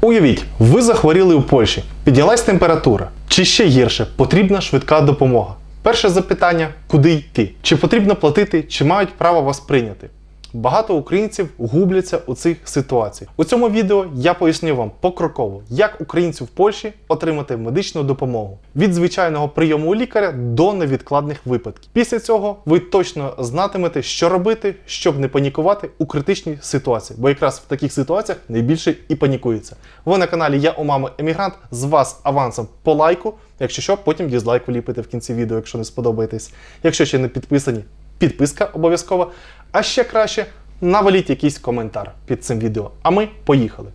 Уявіть, ви захворіли у Польщі, піднялась температура. Чи ще гірше, потрібна швидка допомога. Перше запитання: куди йти? Чи потрібно платити, чи мають право вас прийняти? Багато українців губляться у цих ситуаціях. У цьому відео я поясню вам покроково, як українцю в Польщі отримати медичну допомогу від звичайного прийому у лікаря до невідкладних випадків. Після цього ви точно знатимете, що робити, щоб не панікувати у критичній ситуації, бо якраз в таких ситуаціях найбільше і панікується. Ви на каналі Я у мами Емігрант. З вас авансом по лайку. Якщо що, потім дізлайк вліпите в кінці відео, якщо не сподобаєтесь. Якщо ще не підписані, підписка обов'язкова. А ще краще наваліть якийсь коментар під цим відео. А ми поїхали.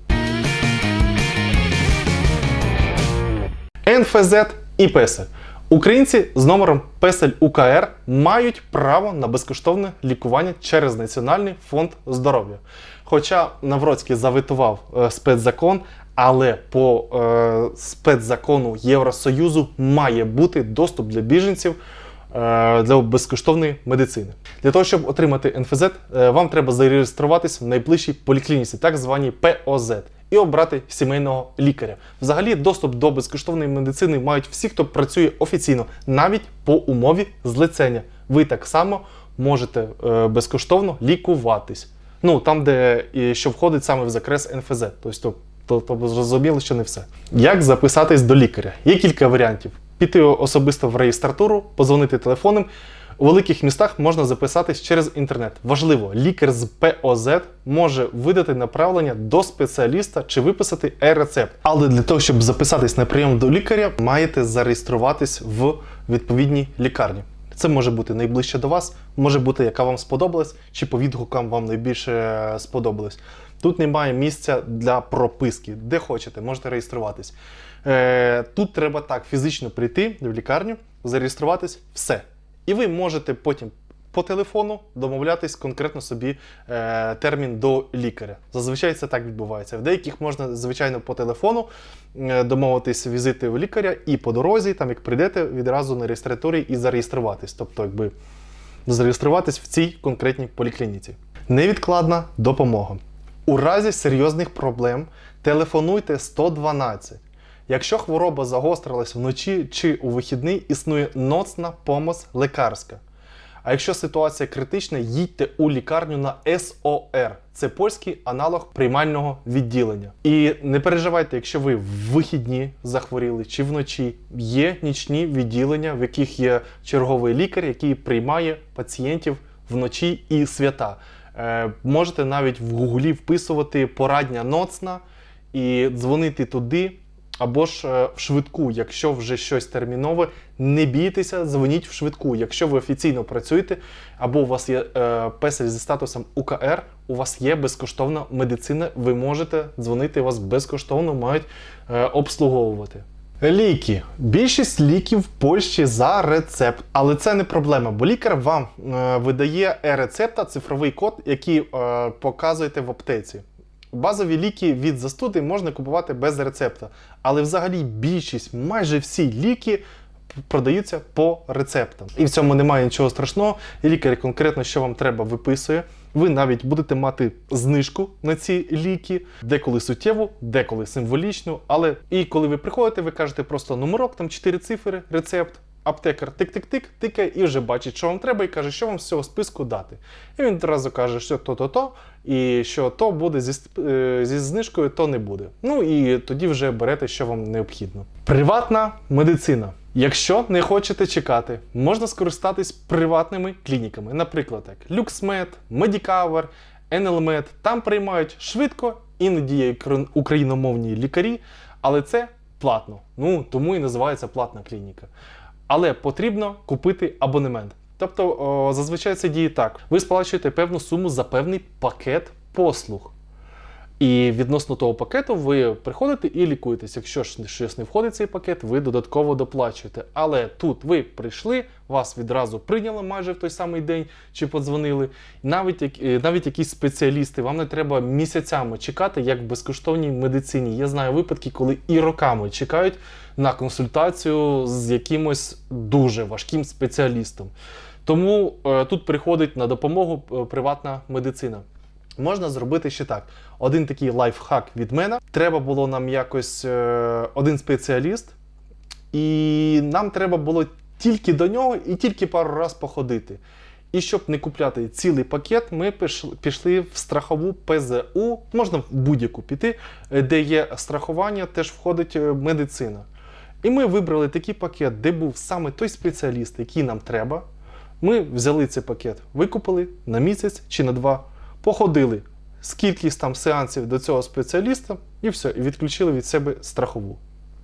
НФЗ і Песель. Українці з номером Песель УКР мають право на безкоштовне лікування через Національний фонд здоров'я. Хоча Навроцький заветував е, спецзакон, але по е, спецзакону Євросоюзу має бути доступ для біженців для безкоштовної медицини. Для того, щоб отримати НФЗ, е, вам треба зареєструватись в найближчій поліклініці, так званій ПОЗ, і обрати сімейного лікаря. Взагалі, доступ до безкоштовної медицини мають всі, хто працює офіційно, навіть по умові злицення. Ви так само можете е, безкоштовно лікуватись. Ну там, де що входить саме в закрес НФЗ. Тобто, то, то зрозуміло, що не все. Як записатись до лікаря? Є кілька варіантів. Піти особисто в реєстратуру, позвонити телефоном. У великих містах можна записатись через інтернет. Важливо, лікар з ПОЗ може видати направлення до спеціаліста чи виписати е-рецепт. Але для того, щоб записатись на прийом до лікаря, маєте зареєструватись в відповідній лікарні. Це може бути найближче до вас, може бути, яка вам сподобалась, чи по відгукам вам найбільше сподобалось. Тут немає місця для прописки. Де хочете, можете реєструватись. Е, тут треба так фізично прийти в лікарню, зареєструватись, все. І ви можете потім по телефону домовлятись конкретно собі е, термін до лікаря. Зазвичай це так відбувається. В деяких можна, звичайно, по телефону е, домовитись візити у лікаря і по дорозі, там як прийдете, відразу на реєстратурі і зареєструватись. Тобто, якби зареєструватись в цій конкретній поліклініці. Невідкладна допомога. У разі серйозних проблем телефонуйте 112. Якщо хвороба загострилась вночі чи у вихідний, існує ноцна помощь лекарська. А якщо ситуація критична, їдьте у лікарню на СОР. Це польський аналог приймального відділення. І не переживайте, якщо ви в вихідні захворіли чи вночі. Є нічні відділення, в яких є черговий лікар, який приймає пацієнтів вночі і свята. Е, можете навіть в гуглі вписувати порадня ноцна і дзвонити туди. Або ж е, в швидку, якщо вже щось термінове, не бійтеся, дзвоніть в швидку. Якщо ви офіційно працюєте, або у вас є е, песель зі статусом УКР, у вас є безкоштовна медицина, ви можете дзвонити, вас безкоштовно мають е, обслуговувати. Ліки. Більшість ліків в Польщі за рецепт, але це не проблема, бо лікар вам е, видає е-рецепта, цифровий код, який е, показуєте в аптеці. Базові ліки від застуди можна купувати без рецепта, але взагалі більшість, майже всі ліки продаються по рецептам. І в цьому немає нічого страшного. Лікар конкретно, що вам треба, виписує. Ви навіть будете мати знижку на ці ліки, деколи суттєву, деколи символічну. Але і коли ви приходите, ви кажете просто номерок, там 4 цифри, рецепт. Аптекар тик-тик-тик, тикає і вже бачить, що вам треба, і каже, що вам з цього списку дати. І він одразу каже, що то-то-то, і що то буде зі, е, зі знижкою, то не буде. Ну і тоді вже берете, що вам необхідно. Приватна медицина. Якщо не хочете чекати, можна скористатись приватними клініками, наприклад, як LuxMed, Medicover, NLMed. Там приймають швидко, іноді є україномовні лікарі, але це платно. Ну тому і називається платна клініка. Але потрібно купити абонемент. Тобто, о, зазвичай це діє так: ви сплачуєте певну суму за певний пакет послуг. І відносно того пакету ви приходите і лікуєтесь. Якщо ж щось не входить в цей пакет, ви додатково доплачуєте. Але тут ви прийшли, вас відразу прийняли майже в той самий день чи подзвонили. Навіть, е, навіть якісь спеціалісти, вам не треба місяцями чекати, як в безкоштовній медицині. Я знаю випадки, коли і роками чекають на консультацію з якимось дуже важким спеціалістом. Тому е, тут приходить на допомогу е, приватна медицина. Можна зробити ще так. Один такий лайфхак від мене. Треба було нам якось е, один спеціаліст, і нам треба було тільки до нього і тільки пару разів походити. І щоб не купляти цілий пакет, ми пішли, пішли в страхову ПЗУ, можна в будь-яку піти, е, де є страхування, теж входить е, медицина. І ми вибрали такий пакет, де був саме той спеціаліст, який нам треба. Ми взяли цей пакет, викупили на місяць чи на два, походили скільки там сеансів до цього спеціаліста, і все, і відключили від себе страхову.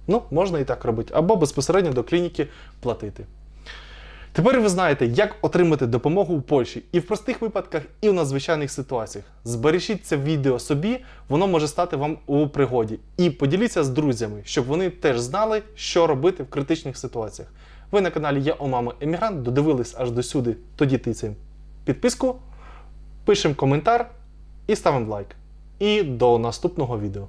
Ну, можна і так робити, або безпосередньо до клініки платити. Тепер ви знаєте, як отримати допомогу у Польщі і в простих випадках, і в надзвичайних ситуаціях. Збережіть це відео собі, воно може стати вам у пригоді. І поділіться з друзями, щоб вони теж знали, що робити в критичних ситуаціях. Ви на каналі Я у мами Емігрант, додивились аж до сюди, тоді тицяємо підписку, пишемо коментар і ставимо лайк. І до наступного відео.